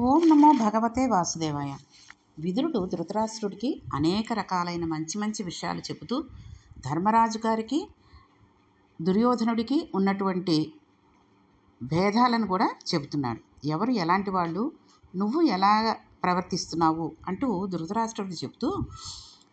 ఓం నమో భగవతే వాసుదేవాయ. విదురుడు ధృతరాష్ట్రుడికి అనేక రకాలైన మంచి మంచి విషయాలు చెబుతూ ధర్మరాజు గారికి దుర్యోధనుడికి ఉన్నటువంటి భేదాలను కూడా చెబుతున్నాడు. ఎవరు ఎలాంటి వాళ్ళు నువ్వు ఎలా ప్రవర్తిస్తున్నావు అంటూ ధృతరాష్ట్రుడు చెబుతూ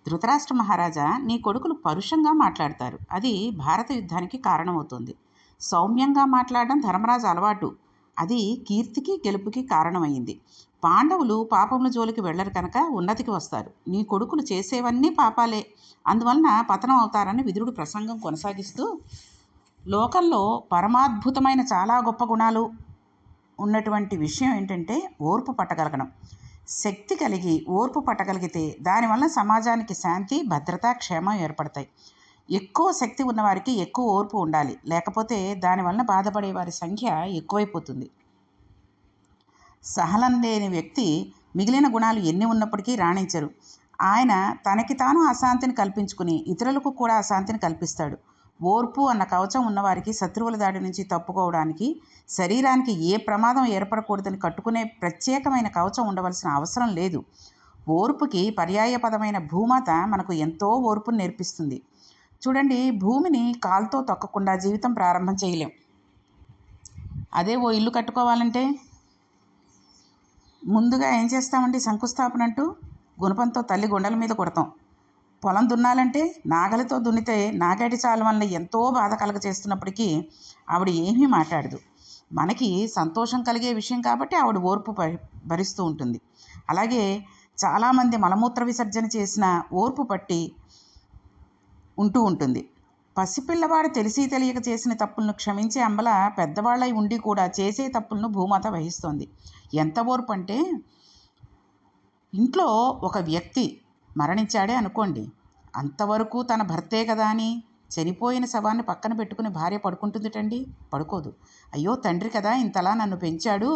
ధృతరాష్ట్ర మహారాజా నీ కొడుకులు పరుషంగా మాట్లాడతారు. అది భారత యుద్ధానికి కారణమవుతుంది. సౌమ్యంగా మాట్లాడడం ధర్మరాజు అలవాటు. అది కీర్తికి గెలుపుకి కారణమైంది. పాండవులు పాపముల జోలికి వెళ్ళరు కనుక ఉన్నతికి వస్తారు. నీ కొడుకులు చేసేవన్నీ పాపాలే. అందువలన పతనం అవుతారని విదురుడు ప్రసంగం కొనసాగిస్తూ లోకంలో పరమాద్భుతమైన చాలా గొప్ప గుణాలు ఉన్నటువంటి విషయం ఏంటంటే ఓర్పు పట్టగలగడం. శక్తి కలిగి ఓర్పు పట్టగలిగితే దానివల్ల సమాజానికి శాంతి భద్రత క్షేమం ఏర్పడతాయి. ఎక్కువ శక్తి ఉన్నవారికి ఎక్కువ ఓర్పు ఉండాలి. లేకపోతే దానివల్ల బాధపడే వారి సంఖ్య ఎక్కువైపోతుంది. సహనం లేని వ్యక్తి మిగిలిన గుణాలు ఎన్ని ఉన్నప్పటికీ రాణించరు. ఆయన తనకి తాను అశాంతిని కల్పించుకుని ఇతరులకు కూడా అశాంతిని కల్పిస్తాడు. ఓర్పు అన్న కవచం ఉన్నవారికి శత్రువుల దాడి నుంచి తప్పుకోవడానికి శరీరానికి ఏ ప్రమాదం ఏర్పడకూడదని కట్టుకునే ప్రత్యేకమైన కవచం ఉండవలసిన అవసరం లేదు. ఓర్పుకి పర్యాయపదమైన భూమాత మనకు ఎంతో ఓర్పును నేర్పిస్తుంది. చూడండి భూమిని కాలుతో తొక్కకుండా జీవితం ప్రారంభం చేయలేం. అదే ఓ ఇల్లు కట్టుకోవాలంటే ముందుగా ఏం చేస్తామండి? శంకుస్థాపన అంటూ గుణపంతో తల్లి గుండెల మీద కొడతాం. పొలం దున్నాలంటే నాగలితో దున్నితే నాగేటి చాలు వల్ల ఎంతో బాధ కలగ చేస్తున్నప్పటికీ ఆవిడ ఏమీ మాట్లాడదు. మనకి సంతోషం కలిగే విషయం కాబట్టి ఆవిడ ఓర్పు భరిస్తూ ఉంటుంది. అలాగే చాలామంది మలమూత్ర విసర్జన చేసిన ఓర్పు పట్టి ఉంటూ ఉంటుంది. పసిపిల్లవాడు తెలిసి తెలియక చేసిన తప్పులను క్షమించే అంబల పెద్దవాళ్ళై ఉండి కూడా చేసే తప్పులను భూమాత వహిస్తోంది. ఎంత ఓర్పు అంటే ఇంట్లో ఒక వ్యక్తి మరణించాడే అనుకోండి. అంతవరకు తన భర్తే కదా అని చనిపోయిన శవాన్ని పక్కన పెట్టుకుని భార్య పడుకుంటుందిటండి? పడుకోదు. అయ్యో తండ్రి కదా ఇంతలా నన్ను పెంచాడు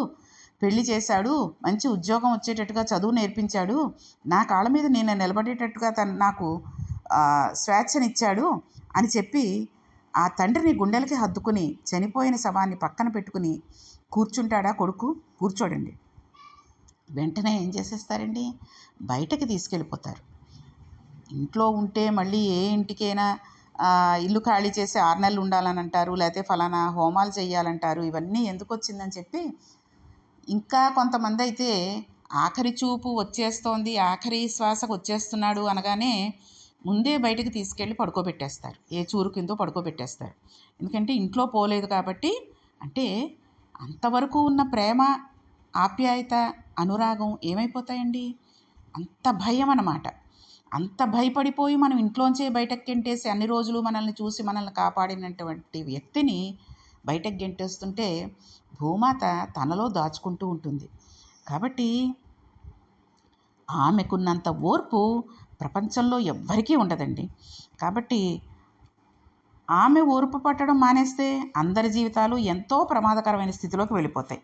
పెళ్ళి చేశాడు మంచి ఉద్యోగం వచ్చేటట్టుగా చదువు నేర్పించాడు నా కాళ్ళ మీద నేను నిలబడేటట్టుగా తను నాకు స్వేచ్ఛనిచ్చాడు అని చెప్పి ఆ తండ్రిని గుండెలకి హద్దుకుని చనిపోయిన శవాన్ని పక్కన పెట్టుకుని కూర్చుంటాడా కొడుకు? కూర్చోడండి. వెంటనే ఏం చేసేస్తారండి? బయటకి తీసుకెళ్ళిపోతారు. ఇంట్లో ఉంటే మళ్ళీ ఏ ఇంటికైనా ఇల్లు ఖాళీ చేసి ఆరు నెలలు ఉండాలని అంటారు లేకపోతే ఫలానా హోమాలు చేయాలంటారు ఇవన్నీ ఎందుకు వచ్చిందని చెప్పి ఇంకా కొంతమంది అయితే ఆఖరి చూపు వచ్చేస్తోంది ఆఖరి శ్వాసకు వచ్చేస్తున్నాడు అనగానే ముందే బయటకు తీసుకెళ్ళి పడుకోబెట్టేస్తారు. ఏ చూరు కిందో పడుకోబెట్టేస్తారు. ఎందుకంటే ఇంట్లో పోలేదు కాబట్టి అంటే అంతవరకు ఉన్న ప్రేమ ఆప్యాయత అనురాగం ఏమైపోతాయండి? అంత భయం అన్నమాట. అంత భయపడిపోయి మనం ఇంట్లోంచే బయటకు గెంటేసి అన్ని రోజులు మనల్ని చూసి మనల్ని కాపాడినటువంటి వ్యక్తిని బయటకు గెంటేస్తుంటే భూమాత తనలో దాచుకుంటూ ఉంటుంది. కాబట్టి ఆమెకున్నంత ఓర్పు ప్రపంచంలో ఎవ్వరికీ ఉండదండి. కాబట్టి ఆమె ఓర్పు పట్టడం మానేస్తే అందరి జీవితాలు ఎంతో ప్రమాదకరమైన స్థితిలోకి వెళ్ళిపోతాయి.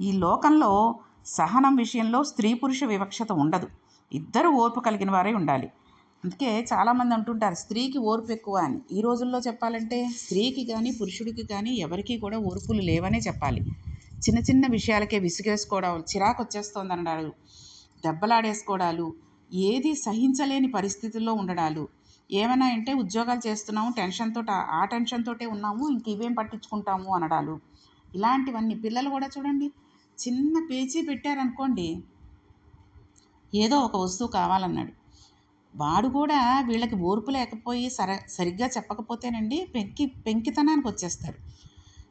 ఈ లోకంలో సహనం విషయంలో స్త్రీ పురుష వివక్షత ఉండదు. ఇద్దరు ఓర్పు కలిగిన వారే ఉండాలి. అందుకే చాలామంది అంటుంటారు స్త్రీకి ఓర్పు ఎక్కువ అని. ఈ రోజుల్లో చెప్పాలంటే స్త్రీకి కానీ పురుషుడికి కానీ ఎవరికీ కూడా ఓర్పులు లేవనే చెప్పాలి. చిన్న చిన్న విషయాలకే విసుగేసుకోవడం చిరాకు వచ్చేస్తుంది అనడాలు దెబ్బలాడేసుకోవడాలు ఏది సహించలేని పరిస్థితుల్లో ఉండడాలు. ఏమైనా అంటే ఉద్యోగాలు చేస్తున్నాము టెన్షన్తో ఆ టెన్షన్తో ఉన్నాము ఇంక ఇవేం పట్టించుకుంటాము అనడాలు. ఇలాంటివన్నీ పిల్లలు కూడా చూడండి చిన్న పేచీ పెట్టారనుకోండి ఏదో ఒక వస్తువు కావాలన్నాడు. వాడు కూడా వీళ్ళకి ఓర్పు లేకపోయి సర సరిగ్గా చెప్పకపోతేనండి పెంకి పెంకితనానికి వచ్చేస్తారు.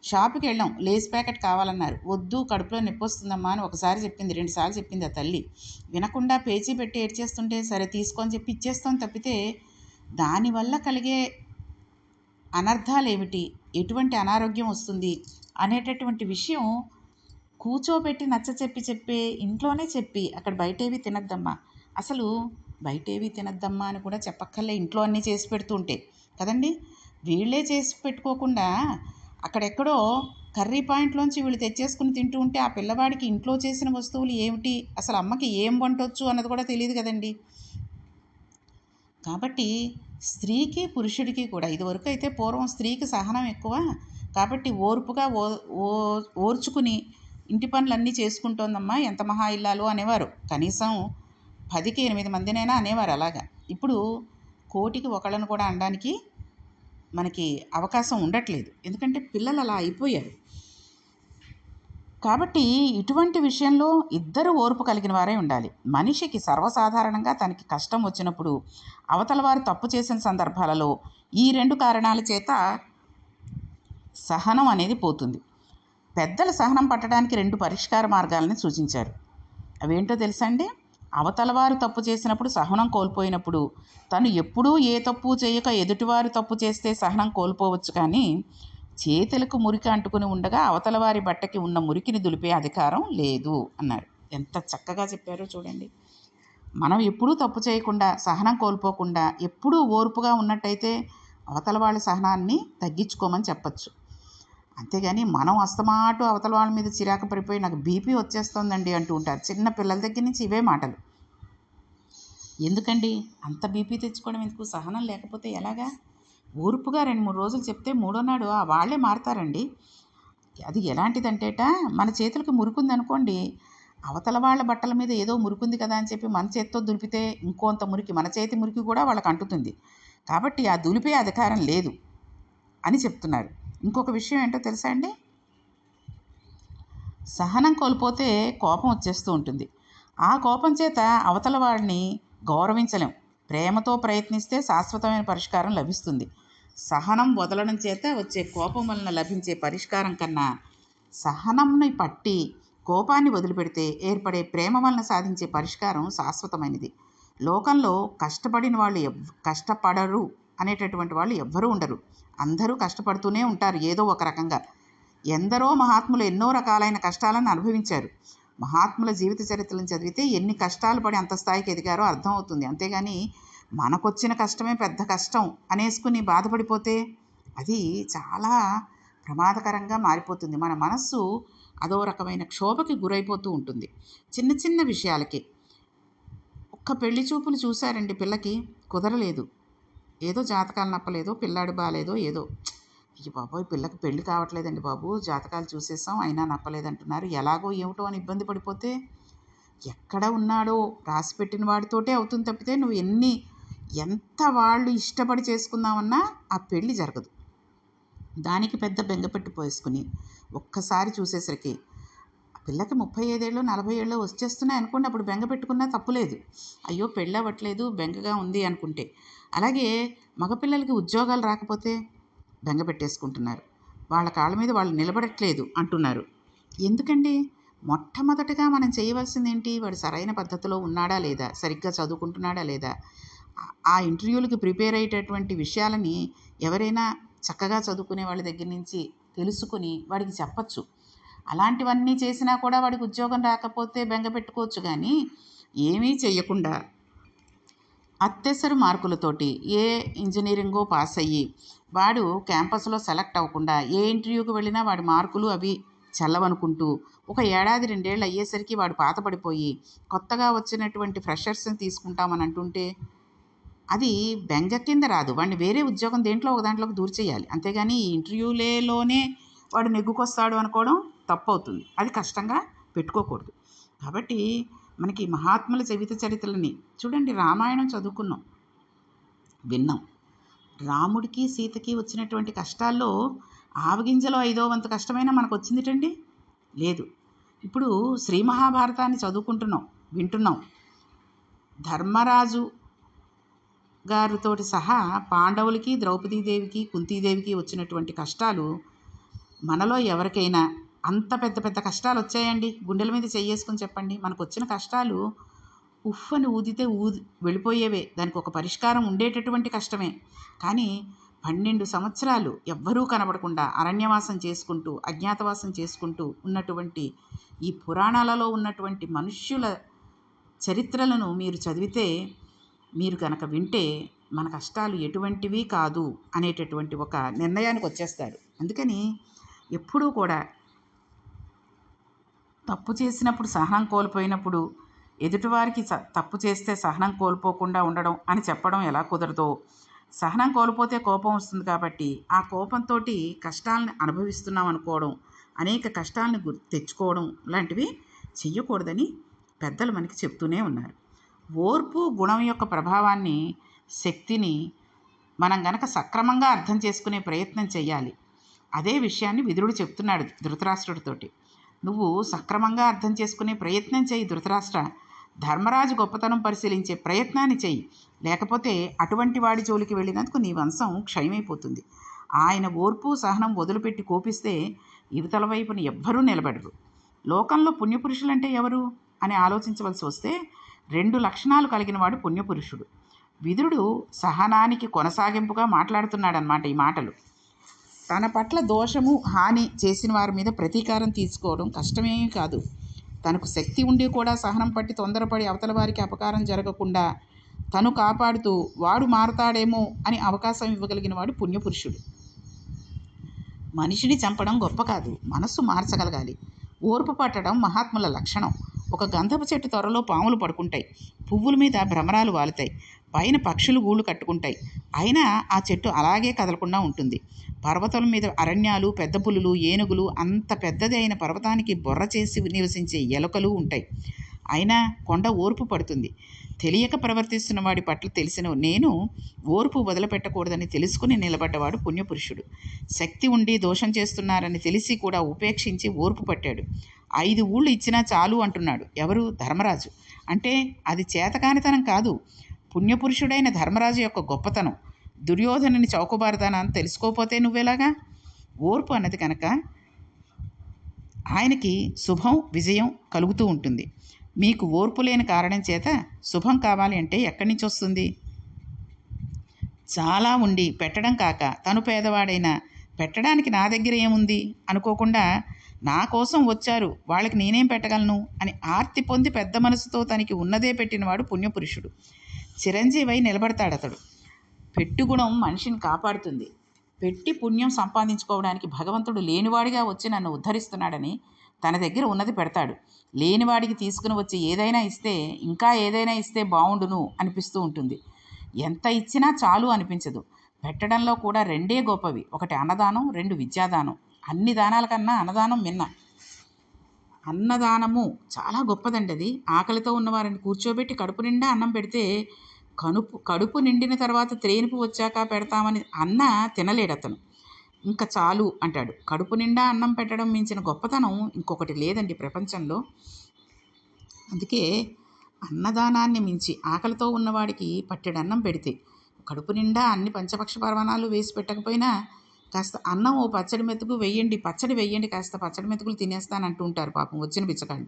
షాప్కి వెళ్ళాం. లేస్ ప్యాకెట్ కావాలన్నారు. వద్దు కడుపులో నొప్పి వస్తుందమ్మా అని ఒకసారి చెప్పింది రెండుసార్లు చెప్పింది ఆ తల్లి. వినకుండా పేచీ పెట్టి ఏడ్చేస్తుంటే సరే తీసుకొని చెప్పి ఇచ్చేస్తాం తప్పితే దానివల్ల కలిగే అనర్థాలు ఏమిటి ఎటువంటి అనారోగ్యం వస్తుంది? అనేటటువంటి విషయం కూర్చోబెట్టి నచ్చ చెప్పి చెప్పే ఇంట్లోనే చెప్పి అక్కడ బయటేవి తినద్దమ్మా. అసలు బయటేవి తినద్దమ్మా అని కూడా చెప్పక్కర్లే ఇంట్లో అన్నీ చేసి పెడుతుంటే కదండి? వీళ్ళే చేసి పెట్టుకోకుండా అక్కడెక్కడో కర్రీ పాయింట్లోంచి వీళ్ళు తెచ్చేసుకుని తింటూ ఉంటే ఆ పిల్లవాడికి ఇంట్లో చేసిన వస్తువులు ఏమిటి? అసలు అమ్మకి ఏం వంటొచ్చు అన్నది కూడా తెలియదు కదండి. కాబట్టి స్త్రీకి పురుషుడికి కూడా ఇదివరకు అయితే పూర్వం స్త్రీకి సహనం ఎక్కువ. కాబట్టి ఓర్పుగా ఓ ఓర్చుకుని ఇంటి పనులన్నీ చేసుకుంటోందమ్మా ఎంత మహా ఇల్లాలు అనేవారు. కనీసం పదికి ఎనిమిది మందినైనా అనేవారు అలాగా. ఇప్పుడు కోటికి ఒకళ్ళను కూడా అనడానికి మనకి అవకాశం ఉండట్లేదు. ఎందుకంటే పిల్లలు అలా అయిపోయారు. కాబట్టి ఇటువంటి విషయంలో ఇద్దరు ఓర్పు కలిగిన వారే ఉండాలి. మనిషికి సర్వసాధారణంగా తనకి కష్టం వచ్చినప్పుడు అవతల వారు తప్పు చేసిన సందర్భాలలో ఈ రెండు కారణాల చేత సహనం అనేది పోతుంది. పెద్దలు సహనం పట్టడానికి రెండు పరిష్కార మార్గాలని సూచించారు. అవేంటో తెలుసా అవతలవారు తప్పు చేసినప్పుడు సహనం కోల్పోయినప్పుడు తను ఎప్పుడూ ఏ తప్పు చేయక ఎదుటివారు తప్పు చేస్తే సహనం కోల్పోవచ్చు కానీ చేతులకు మురికి అంటుకుని ఉండగా అవతలవారి బట్టకి ఉన్న మురికిని దులిపే అధికారం లేదు అన్నారు. ఎంత చక్కగా చెప్పారో చూడండి. మనం ఎప్పుడూ తప్పు చేయకుండా సహనం కోల్పోకుండా ఎప్పుడూ ఓర్పుగా ఉన్నట్టయితే అవతల వాళ్ళ సహనాన్ని తగ్గించుకోమని చెప్పచ్చు. అంతేగాని మనం అస్తమాటు అవతల వాళ్ళ మీద చిరాకు పడిపోయి నాకు బీపీ వచ్చేస్తుందండి అంటూ ఉంటారు. చిన్న పిల్లల దగ్గర నుంచి ఇవే మాటలు. ఎందుకండి? అంత బీపీ తెచ్చుకోవడం ఎందుకు? సహనం లేకపోతే ఎలాగా? ఓర్పుగా రెండు మూడు రోజులు చెప్తే మూడో నాడు ఆ వాళ్ళే మారతారండి. అది ఎలాంటిదంటేట మన చేతులకు మురుకుంది అనుకోండి అవతల వాళ్ళ బట్టల మీద ఏదో మురుకుంది కదా అని చెప్పి మన చేతితో దులిపితే ఇంకొంత మురికి మన చేతి మురికి కూడా వాళ్ళకి అంటుతుంది కాబట్టి ఆ దులిపే అధికారం లేదు అని చెప్తున్నారు. ఇంకొక విషయం ఏంటో తెలుసా అండి? సహనం కోల్పోతే కోపం వచ్చేస్తూ ఉంటుంది. ఆ కోపం చేత అవతల వాడిని గౌరవించలేం. ప్రేమతో ప్రయత్నిస్తే శాశ్వతమైన పరిష్కారం లభిస్తుంది. సహనం వదలడం చేత వచ్చే కోపం వలన లభించే పరిష్కారం కన్నా సహనంని పట్టి కోపాన్ని వదిలిపెడితే ఏర్పడే ప్రేమ వలన సాధించే పరిష్కారం శాశ్వతమైనది. లోకంలో కష్టపడిన వాళ్ళు ఎవ్ కష్టపడరు. అనేటటువంటి వాళ్ళు ఎవ్వరూ ఉండరు. అందరూ కష్టపడుతూనే ఉంటారు ఏదో ఒక రకంగా. ఎందరో మహాత్ములు ఎన్నో రకాలైన కష్టాలను అనుభవించారు. మహాత్ముల జీవిత చరిత్రలను చదివితే ఎన్ని కష్టాలు పడి అంత స్థాయికి ఎదిగారో అర్థమవుతుంది అంతేగాని మనకొచ్చిన కష్టమే పెద్ద కష్టం అనేసుకుని బాధపడిపోతే అది చాలా ప్రమాదకరంగా మారిపోతుంది. మన మనస్సు అదో రకమైన క్షోభకి గురైపోతూ ఉంటుంది. చిన్న చిన్న విషయాలకి. ఒక్క పెళ్ళి చూపులు చూశారండి పిల్లకి కుదరలేదు. ఏదో జాతకాలు నప్పలేదో పిల్లాడు బాగాలేదో ఏదో. అయ్య బాబోయ్ పిల్లకి పెళ్ళి కావట్లేదండి బాబు. జాతకాలు చూసేసాం అయినా నప్పలేదంటున్నారు. ఎలాగో ఏమిటో అని ఇబ్బంది పడిపోతే ఎక్కడ ఉన్నాడో రాసి పెట్టిన వాడితోటే అవుతుంది తప్పితే నువ్వు ఎన్ని ఎంత వాళ్ళు ఇష్టపడి చేసుకుందామన్నా ఆ పెళ్ళి జరగదు. దానికి పెద్ద బెంగ పోసుకుని ఒక్కసారి చూసేసరికి పిల్లకి ముప్పై ఐదేళ్ళు నలభై ఏళ్ళు వచ్చేస్తున్నాయి అనుకోండి అప్పుడు బెంగ పెట్టుకున్నా తప్పులేదు అయ్యో పెళ్ళవ్వట్లేదు బెంగగా ఉంది అనుకుంటే. అలాగే మగపిల్లలకి ఉద్యోగాలు రాకపోతే బెంగ పెట్టేసుకుంటున్నారు. వాళ్ళ కాళ్ళ మీద వాళ్ళు నిలబడట్లేదు అంటున్నారు. ఎందుకండి? మొట్టమొదటగా మనం చేయవలసింది ఏంటి వాడు సరైన పద్ధతిలో ఉన్నాడా లేదా? సరిగ్గా చదువుకుంటున్నాడా లేదా? ఆ- ఆ ఇంటర్వ్యూలకి ప్రిపేర్ అయ్యేటటువంటి విషయాలని ఎవరైనా చక్కగా చదువుకునే వాళ్ళ దగ్గర నుంచి తెలుసుకుని వాడికి చెప్పచ్చు. అలాంటివన్నీ చేసినా కూడా వాడికి ఉద్యోగం రాకపోతే బెంగ పెట్టుకోవచ్చు కానీ ఏమీ చెయ్యకుండా అత్యవసర మార్కులతోటి ఏ ఇంజనీరింగో పాస్ అయ్యి వాడు క్యాంపస్లో సెలెక్ట్ అవ్వకుండా ఏ ఇంటర్వ్యూకి వెళ్ళినా వాడి మార్కులు అవి చల్లవనుకుంటూ ఒక ఏడాది రెండేళ్ళు అయ్యేసరికి వాడు పాతపడిపోయి కొత్తగా వచ్చినటువంటి ఫ్రెషర్స్ని తీసుకుంటామని అంటుంటే అది బెంగ కింద రాదు. వాడిని వేరే ఉద్యోగం దేంట్లో ఒక దాంట్లోకి దూరు చేయాలి. అంతేగాని ఈ ఇంటర్వ్యూలేలోనే వాడు నెగ్గుకొస్తాడు అనుకోవడం తప్పు అవుతుంది అది కష్టంగా పెట్టుకోకూడదు. కాబట్టి మనకి మహాత్ముల జీవిత చరిత్రలని చూడండి రామాయణం చదువుకున్నాం. విన్నాం. రాముడికి సీతకి వచ్చినటువంటి కష్టాల్లో ఆవగింజలో ఐదో వంతు కష్టమైనా మనకు వచ్చిందిటండి లేదు. ఇప్పుడు శ్రీ మహాభారతాన్ని చదువుకుంటున్నాం వింటున్నాం. ధర్మరాజు గారితోటి సహా పాండవులకి ద్రౌపదీదేవికి కుంతీదేవికి వచ్చినటువంటి కష్టాలు మనలో ఎవరికైనా అంత పెద్ద పెద్ద కష్టాలు వచ్చాయండి గుండెల మీద చెయ్యేసుకొని చెప్పండి. మనకు వచ్చిన కష్టాలు ఉఫ్ అని ఊదితే ఊది వెళ్ళిపోయేవే. దానికి ఒక పరిష్కారం ఉండేటటువంటి కష్టమే. కానీ పన్నెండు సంవత్సరాలు ఎవ్వరూ కనబడకుండా అరణ్యవాసం చేసుకుంటూ అజ్ఞాతవాసం చేసుకుంటూ ఉన్నటువంటి ఈ పురాణాలలో ఉన్నటువంటి మనుష్యుల చరిత్రలను మీరు చదివితే మీరు కనుక వింటే మన కష్టాలు ఎటువంటివి కాదు అనేటటువంటి ఒక నిర్ణయానికి వచ్చేస్తారు అందుకని ఎప్పుడూ కూడా తప్పు చేసినప్పుడు సహనం కోల్పోయినప్పుడు ఎదుటివారికి స- తప్పు చేస్తే సహనం కోల్పోకుండా ఉండడం అని చెప్పడం ఎలా కుదరదో. సహనం కోల్పోతే కోపం వస్తుంది కాబట్టి ఆ కోపంతో కష్టాలను అనుభవిస్తున్నాం అనుకోవడం అనేక కష్టాలను గుర్ తెచ్చుకోవడం లాంటివి చెయ్యకూడదని పెద్దలు మనకి చెప్తూనే ఉన్నారు. ఓర్పు గుణం యొక్క ప్రభావాన్ని శక్తిని మనం గనక సక్రమంగా అర్థం చేసుకునే ప్రయత్నం చేయాలి అదే విషయాన్ని విదురుడు చెప్తున్నాడు ధృతరాష్ట్రుడితోటి. నువ్వు సక్రమంగా అర్థం చేసుకునే ప్రయత్నం చేయి ధృతరాష్ట్ర. ధర్మరాజు గొప్పతనం పరిశీలించే ప్రయత్నాన్ని చెయ్యి లేకపోతే అటువంటి వాడి జోలికి వెళ్ళినందుకు నీ వంశం క్షయమైపోతుంది. ఆయన ఓర్పు సహనం వదిలిపెట్టి కోపిస్తే ఇవతల వైపున ఎవ్వరూ నిలబడరు. లోకంలో పుణ్యపురుషులంటే ఎవరు? అని ఆలోచించవలసి వస్తే రెండు లక్షణాలు కలిగిన వాడు పుణ్యపురుషుడు. విదురుడు సహనానికి కొనసాగింపుగా మాట్లాడుతున్నాడనమాట ఈ మాటలు. తన పట్ల దోషము హాని చేసిన వారి మీద ప్రతీకారం తీసుకోవడం కష్టమేమీ కాదు. తనకు శక్తి ఉండి కూడా సహనం పట్టి తొందరపడి అవతల వారికి అపకారం జరగకుండా తను కాపాడుతూ వాడు మారతాడేమో అని అవకాశం ఇవ్వగలిగిన వాడు పుణ్యపురుషుడు. మనిషిని చంపడం గొప్ప కాదు మనస్సు మార్చగలగాలి. ఓర్పు పట్టడం మహాత్ముల లక్షణం. ఒక గంధపు చెట్టు త్వరలో పాములు పడుకుంటాయి. పువ్వుల మీద భ్రమరాలు వాలుతాయి. పైన పక్షులు గూళ్ళు కట్టుకుంటాయి. అయినా ఆ చెట్టు అలాగే కదలకుండా ఉంటుంది. పర్వతం మీద అరణ్యాలు పెద్ద పులులు ఏనుగులు అంత పెద్దది అయిన పర్వతానికి బొర్ర చేసి నివసించే ఎలుకలు ఉంటాయి. అయినా కొండ ఓర్పు పడుతుంది. తెలియక ప్రవర్తిస్తున్న వాడి పట్ల తెలిసిన నేను ఓర్పు వదిలిపెట్టకూడదని తెలుసుకుని నిలబడ్డవాడు పుణ్యపురుషుడు. శక్తి ఉండి దోషం చేస్తున్నారని తెలిసి కూడా ఉపేక్షించి ఓర్పు పట్టాడు. ఐదు ఊళ్ళు ఇచ్చినా చాలు అంటున్నాడు. ఎవరు? ధర్మరాజు. అంటే అది చేతకానితనం కాదు. పుణ్యపురుషుడైన ధర్మరాజు యొక్క గొప్పతనం. దుర్యోధనుని చౌకబారదానాన్ని తెలుసుకోపోతే నువ్వెలాగా? ఓర్పు అన్నది కనుక ఆయనకి శుభం విజయం కలుగుతూ ఉంటుంది. మీకు ఓర్పు లేని కారణం చేత శుభం కావాలి అంటే ఎక్కడి నుంచి వస్తుంది? చాలా ఉండి పెట్టడం కాక తను పేదవాడైనా పెట్టడానికి నా దగ్గర ఏముంది? అనుకోకుండా నా కోసం వచ్చారు వాళ్ళకి నేనేం పెట్టగలను? అని ఆర్తి పొంది పెద్ద మనసుతో తనకి ఉన్నదే పెట్టినవాడు పుణ్యపురుషుడు. చిరంజీవై నిలబడతాడు అతడు పెట్టు గుణం మనిషిని కాపాడుతుంది. పెట్టి పుణ్యం సంపాదించుకోవడానికి భగవంతుడు లేనివాడిగా వచ్చి నన్ను ఉద్ధరిస్తున్నాడని తన దగ్గర ఉన్నది పెడతాడు. లేనివాడికి తీసుకుని వచ్చి ఏదైనా ఇస్తే ఇంకా ఏదైనా ఇస్తే బాగుండును అనిపిస్తూ ఉంటుంది. ఎంత ఇచ్చినా చాలు అనిపించదు. పెట్టడంలో కూడా రెండే గొప్పవి. ఒకటి అన్నదానం రెండు విద్యాదానం. అన్ని దానాల కన్నా అన్నదానం మిన్న. అన్నదానము చాలా గొప్పదండి అది ఆకలితో ఉన్నవారిని కూర్చోబెట్టి కడుపు నిండా అన్నం పెడితే కనుపు కడుపు నిండిన తర్వాత త్రేనుపు వచ్చాక పెడతామని అన్న తినలేడు అతను. ఇంకా చాలు అంటాడు. కడుపు నిండా అన్నం పెట్టడం మించిన గొప్పతనం ఇంకొకటి లేదండి ప్రపంచంలో. అందుకే అన్నదానాన్ని మించి ఆకలితో ఉన్నవాడికి పట్టెడన్నం పెడితే కడుపు నిండా అన్ని పంచపక్ష పర్వణాలు వేసి పెట్టకపోయినా కాస్త అన్నం ఓ పచ్చడి మెతుకు వెయ్యండి పచ్చడి వెయ్యండి కాస్త పచ్చడి మెతుకులు తినేస్తానంటూ ఉంటారు పాపం. వచ్చిన బిచ్చకాళ్ళు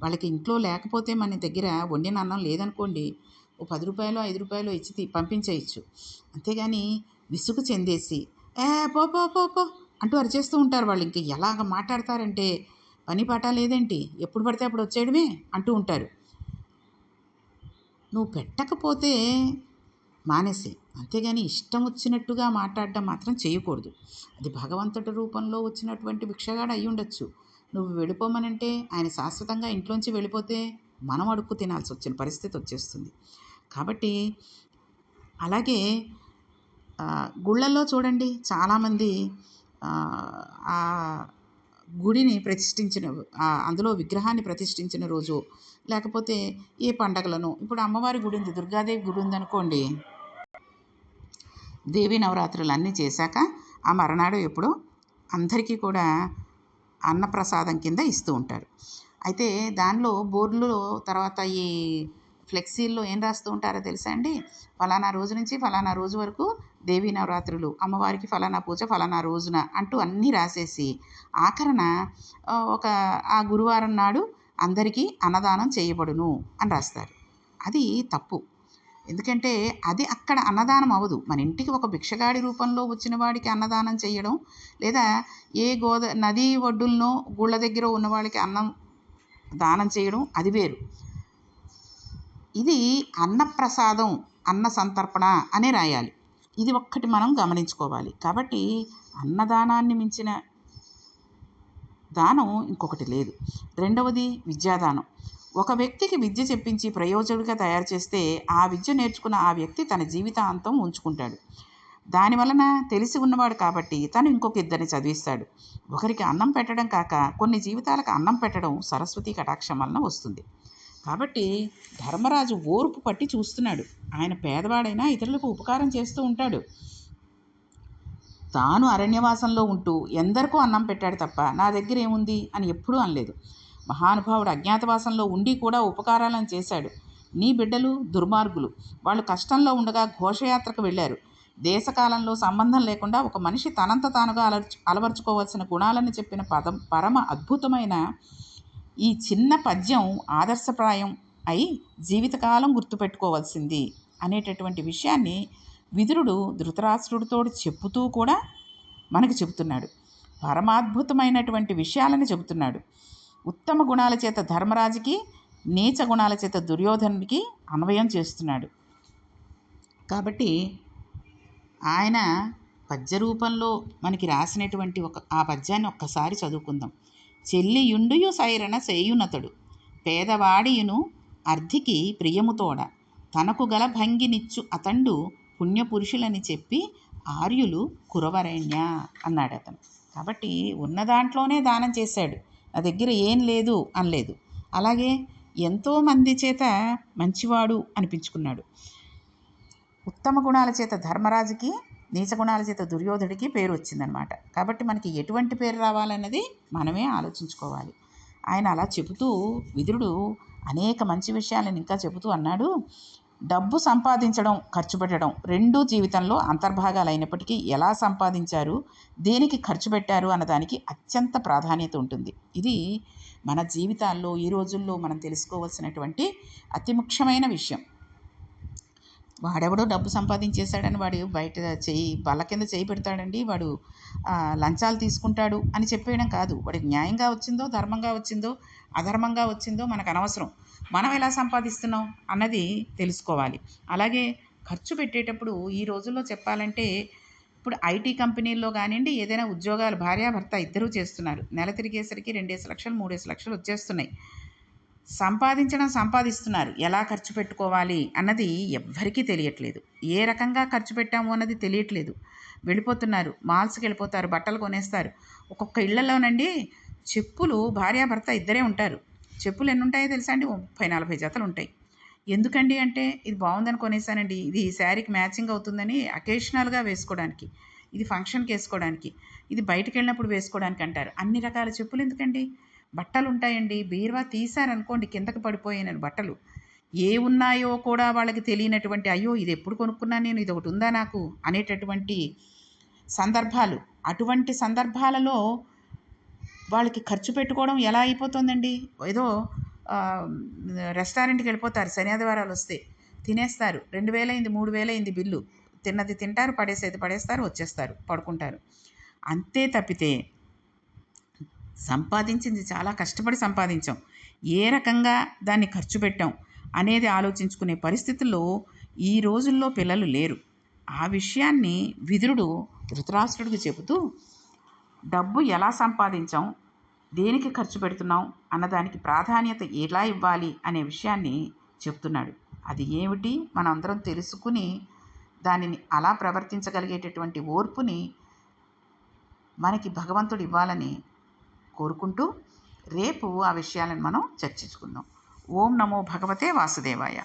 వాళ్ళకి ఇంట్లో లేకపోతే మన దగ్గర వండిన అన్నం లేదనుకోండి ఓ పది రూపాయలు ఐదు రూపాయలు ఇచ్చి పంపించేయచ్చు. అంతేగాని విసుగు చెందేసి ఏ పో పో పో పో అంటూ అరిచేస్తూ ఉంటారు వాళ్ళు. ఇంక ఎలాగ మాట్లాడతారంటే పని పాట లేదేంటి? ఎప్పుడు పడితే అప్పుడు వచ్చేయడమే అంటూ ఉంటారు. నువ్వు పెట్టకపోతే మానేసే. అంతేగాని ఇష్టం వచ్చినట్టుగా మాట్లాడడం మాత్రం చేయకూడదు. అది భగవంతుడి రూపంలో వచ్చినటువంటి భిక్షగాడు అయి ఉండొచ్చు నువ్వు వెళ్ళిపోమనంటే ఆయన శాశ్వతంగా ఇంట్లోంచి వెళ్ళిపోతే మనం అడుక్కు తినాల్సి వచ్చిన పరిస్థితి వచ్చేస్తుంది కాబట్టి అలాగే గుళ్ళల్లో చూడండి చాలామంది ఆ గుడిని ప్రతిష్ఠించిన అందులో విగ్రహాన్ని ప్రతిష్ఠించిన రోజు లేకపోతే ఏ పండగలను ఇప్పుడు అమ్మవారి గుడి ఉంది దుర్గాదేవి గుడి ఉందనుకోండి దేవీ నవరాత్రులు అన్నీ చేశాక ఆ మరణాడు ఎప్పుడో అందరికీ కూడా అన్నప్రసాదం కింద ఇస్తూ ఉంటారు. అయితే దానిలో బోర్డులో తర్వాత ఈ ఫ్లెక్సీల్లో ఏం రాస్తూ ఉంటారో తెలుసా అండి? ఫలానా రోజు నుంచి ఫలానా రోజు వరకు దేవీ నవరాత్రులు అమ్మవారికి ఫలానా పూజ ఫలానా రోజున అంటూ అన్నీ రాసేసి ఆఖరణ ఒక ఆ గురువారం నాడు అందరికీ అన్నదానం చేయబడును అని రాస్తారు. అది తప్పు. ఎందుకంటే అది అక్కడ అన్నదానం అవ్వదు. మన ఇంటికి ఒక భిక్షగాడి రూపంలో వచ్చిన వాడికి అన్నదానం చేయడం లేదా ఏ గోద నదీ ఒడ్డుల్లో గుళ్ళ దగ్గర ఉన్న వాళ్ళకి అన్నం దానం చేయడం అది వేరు. ఇది అన్నప్రసాదం అన్న సంతర్పణ అనే రాయాలి. ఇది ఒక్కటి మనం గమనించుకోవాలి. కాబట్టి అన్నదానాన్ని మించిన దానం ఇంకొకటి లేదు. రెండవది విద్యాదానం. ఒక వ్యక్తికి విద్య చెప్పించి ప్రయోజకుడిగా తయారు చేస్తే ఆ విద్య నేర్చుకున్న ఆ వ్యక్తి తన జీవితాంతం ఉంచుకుంటాడు. దాని వలన తెలిసి ఉన్నవాడు కాబట్టి తను ఇంకొక ఇద్దరిని చదివిస్తాడు. ఒకరికి అన్నం పెట్టడం కాక కొన్ని జీవితాలకు అన్నం పెట్టడం సరస్వతి కటాక్షం వలన వస్తుంది. కాబట్టి ధర్మరాజు ఓర్పు పట్టి చూస్తున్నాడు. ఆయన పేదవాడైనా ఇతరులకు ఉపకారం చేస్తూ ఉంటాడు. తాను అరణ్యవాసంలో ఉంటూ ఎందరికో అన్నం పెట్టాడు తప్ప నా దగ్గర ఏముంది అని ఎప్పుడూ అనలేదు. మహానుభావుడు అజ్ఞాతవాసంలో ఉండి కూడా ఉపకారాలను చేశాడు. నీ బిడ్డలు దుర్మార్గులు. వాళ్ళు కష్టంలో ఉండగా ఘోషయాత్రకు వెళ్ళారు. దేశకాలంలో సంబంధం లేకుండా ఒక మనిషి తనంత తానుగా అలర్చు అలవర్చుకోవాల్సిన గుణాలను చెప్పిన పదం పరమ అద్భుతమైన ఈ చిన్న పద్యం ఆదర్శప్రాయం అయి జీవితకాలం గుర్తుపెట్టుకోవాల్సింది అనేటటువంటి విషయాన్ని విదురుడు ధృతరాష్ట్రుడితో చెప్పుతూ కూడా మనకు చెబుతున్నాడు. పరమాద్భుతమైనటువంటి విషయాలను చెబుతున్నాడు. ఉత్తమ గుణాల చేత ధర్మరాజుకి నీచ గుణాల చేత దుర్యోధనుడికి అన్వయం చేస్తున్నాడు. కాబట్టి ఆయన పద్య రూపంలో మనకి రాసినటువంటి ఒక ఆ పద్యాన్ని ఒక్కసారి చదువుకుందాం. చెల్లియుండుయు సైరణ సేయునతడు పేదవాడియును అర్ధికి ప్రియముతోడ. తనకు గల భంగినిచ్చు అతండు పుణ్యపురుషులని చెప్పి ఆర్యులు కురవరణ్య అన్నాడు అతను. కాబట్టి ఉన్న దాంట్లోనే దానం చేశాడు. నా దగ్గర ఏం లేదు అనలేదు. అలాగే ఎంతోమంది చేత మంచివాడు అనిపించుకున్నాడు. ఉత్తమ గుణాల చేత ధర్మరాజుకి నీచ గుణాల చేత దుర్యోధుడికి పేరు వచ్చిందనమాట. కాబట్టి మనకి ఎటువంటి పేరు రావాలన్నది మనమే ఆలోచించుకోవాలి. ఆయన అలా చెబుతూ విదురుడు అనేక మంచి విషయాలను ఇంకా చెబుతూ అన్నాడు. డబ్బు సంపాదించడం ఖర్చు పెట్టడం రెండూ జీవితంలో అంతర్భాగాలు అయినప్పటికీ ఎలా సంపాదించారు దేనికి ఖర్చు పెట్టారు అన్నదానికి అత్యంత ప్రాధాన్యత ఉంటుంది. ఇది మన జీవితాల్లో ఈ రోజుల్లో మనం తెలుసుకోవాల్సినటువంటి అతి ముఖ్యమైన విషయం. వాడెవడో డబ్బు సంపాదించేశాడని వాడు బయట చేయి బల్ల కింద చేయి పెడతాడండి. వాడు లంచాలు తీసుకుంటాడు అని చెప్పేయడం కాదు. వాడికి న్యాయంగా వచ్చిందో ధర్మంగా వచ్చిందో అధర్మంగా వచ్చిందో మనకు అనవసరం. మనం ఎలా సంపాదిస్తున్నాం అన్నది తెలుసుకోవాలి. అలాగే ఖర్చు పెట్టేటప్పుడు ఈ రోజుల్లో చెప్పాలంటే ఇప్పుడు ఐటీ కంపెనీల్లో కానివ్వండి ఏదైనా ఉద్యోగాలు భార్యాభర్త ఇద్దరూ చేస్తున్నారు. నెల తిరిగేసరికి రెండేసి లక్షలు మూడేసి లక్షలు వచ్చేస్తున్నాయి. సంపాదించడం సంపాదిస్తున్నారు. ఎలా ఖర్చు పెట్టుకోవాలి అన్నది ఎవ్వరికీ తెలియట్లేదు. ఏ రకంగా ఖర్చు పెట్టాము అన్నది తెలియట్లేదు. వెళ్ళిపోతున్నారు. మాల్స్కి వెళ్ళిపోతారు. బట్టలు కొనేస్తారు. ఒక్కొక్క ఇళ్ళలోనండి చెప్పులు భార్యాభర్త ఇద్దరే ఉంటారు. చెప్పులు ఎన్ని ఉంటాయో తెలుసా అండి? ముప్పై నలభై జతలు ఉంటాయి. ఎందుకండి అంటే ఇది బాగుందని కొనేసానండి. ఇది శారీకి మ్యాచింగ్ అవుతుందని అకేషనల్గా వేసుకోవడానికి. ఇది ఫంక్షన్కి వేసుకోవడానికి. ఇది బయటకు వెళ్ళినప్పుడు వేసుకోవడానికి అంటారు. అన్ని రకాల చెప్పులు ఎందుకండి? బట్టలు ఉంటాయండి బీరువా తీశారనుకోండి కిందకి పడిపోయాను బట్టలు. ఏ ఉన్నాయో కూడా వాళ్ళకి తెలియనటువంటి అయ్యో ఇది ఎప్పుడు కొనుక్కున్నాను నేను? ఇది ఒకటి ఉందా నాకు? అనేటటువంటి సందర్భాలు. అటువంటి సందర్భాలలో వాళ్ళకి ఖర్చు పెట్టుకోవడం ఎలా అయిపోతుందండి? ఏదో రెస్టారెంట్కి వెళ్ళిపోతారు శని ఆదివారాలు వస్తే. తినేస్తారు. రెండు వేలైంది మూడు వేలైంది బిల్లు. తిన్నది తింటారు పడేసేది పడేస్తారు వచ్చేస్తారు పడుకుంటారు. అంతే తప్పితే సంపాదించింది చాలా కష్టపడి సంపాదించాం. ఏ రకంగా దాన్ని ఖర్చు పెట్టాం అనేది ఆలోచించుకునే పరిస్థితుల్లో ఈ రోజుల్లో పిల్లలు లేరు. ఆ విషయాన్ని విదురుడు ధృతరాష్ట్రుడికి చెబుతూ డబ్బు ఎలా సంపాదించాం? దేనికి ఖర్చు పెడుతున్నాం? అన్నదానికి ప్రాధాన్యత ఎలా ఇవ్వాలి? అనే విషయాన్ని చెప్తున్నాడు. అది ఏమిటి? మనందరం తెలుసుకుని దానిని అలా ప్రవర్తించగలిగేటటువంటి ఓర్పుని మనకి భగవంతుడు ఇవ్వాలని కోరుకుంటూ రేపు ఆ విషయాలను మనం చర్చించుకుందాం. ఓం నమో భగవతే వాసుదేవాయ.